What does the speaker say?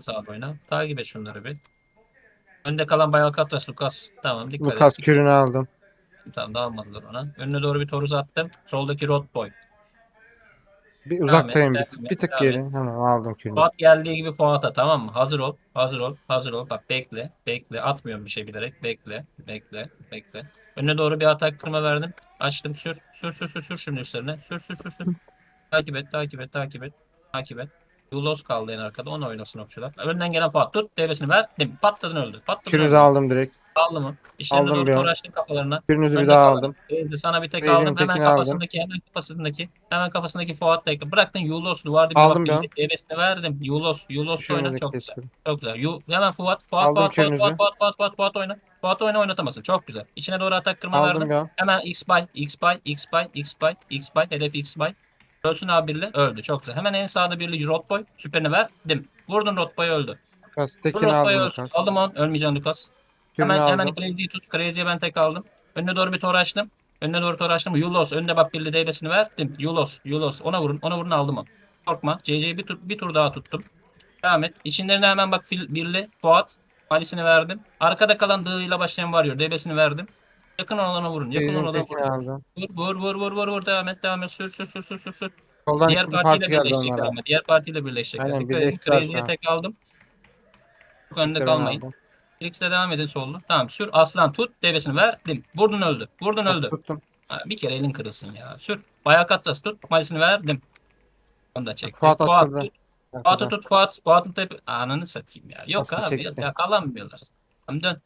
Sağ, oyna. Takip et şunları bir. Önde kalan Bayalkatras Lukas. Tamam dikkat Lukas et. kürünü aldım. Tamam dağılmadılar ona. Önüne doğru bir toruz attım. Soldaki Road Boy. Bir uzaktayım bir et. Bir tık geri. Tamam aldım kürünü. Fuat geldiği gibi Fuat'a tamam mı? Hazır ol. Hazır ol. Hazır ol. Bak bekle. Bekle. Atmıyorum bir şey bilerek. Bekle. Bekle. Bekle. Önüne doğru bir atak kırma verdim. Açtım. Sür. Sür sür sür sür şunun üstlerine. Sür sür sür sür. takip et. Takip et. Takip et. Takip et. Yulos kaldı en arkada. Onu oynasın okçular. Önden gelen Fuat tut. Devresini ver. Değil mi? Patladın öldü. Patladın Kürünüzü öldü. aldım direkt. Aldı mı? İşlerine Aldım doğru an. uğraştın kafalarına. Kürünüzü bir daha aldım. Reis'i sana bir tek Reis'in aldım. Hemen tekini aldım. kafasındaki, hemen kafasındaki, hemen kafasındaki Fuat tek. Bıraktın Yulos duvarda bir Aldım baktın. ben. Devresini verdim. Yulos, Yulos oyna çok güzel. Çok güzel. Yu, hemen Fuat, Fuat, Aldım Fuat, Fuat, kürünüzü. Fuat, Fuat, Fuat, Fuat, Fuat oyna. Fuat oyna oynatamazsın. Çok güzel. İçine doğru atak kırma verdim. Hemen X by, X by, X by, X by, X by, hedef X by. Ölsün abi birli. Öldü. Çok güzel. Hemen en sağda birli Rotboy. Süperini verdim. Vurdun Rotboy öldü. Lukas Vur tekini Rotboy aldım ölsün. Aldım on. Ölmeyeceksin Lucas. Kürünü Hemen hemen aldım. Crazy'yi tut. Crazy'ye ben tek aldım. Önüne doğru bir tor açtım. Önüne doğru tor açtım. Yulos. Önüne bak birli deybesini verdim. Yulos. Yulos. Ona vurun. Ona vurun aldım onu. Korkma. CC'yi bir tur, bir tur daha tuttum. Devam et. İçinlerine hemen bak fil, birli. Fuat. Malisini verdim. Arkada kalan dığıyla başlayan varıyor. Deybesini verdim. Yakın olana vurun. Yakın olana tekini vurun. aldım. Vur vur vur vur vur vur. Devam et. Devam et. Sür sür sür sür sür. sür. Soldan Diğer bir partiyle parti geldi birleşecekler onlara. ama. Diğer partiyle birleşecekler. Aynen, Dikkat edin. birleştiler Crazy'ye şu an. tek aldım. Çok önde Muhtemelen kalmayın. aldım. Devam edin sollu. Tamam sür. Aslan tut. Devesini verdim. Vurdun öldü. Vurdun öldü. Tuttum. Ha, bir kere elin kırılsın ya. Sür. Bayağı katlas tut. Malisini verdim. Onu da çek. Fuat açıldı. tut. Fuat'ı tut. Fuat. Fuat'ın tepe. Ananı satayım ya. Yok Nasıl abi. çekti? Yakalanmıyorlar. Tamam dön.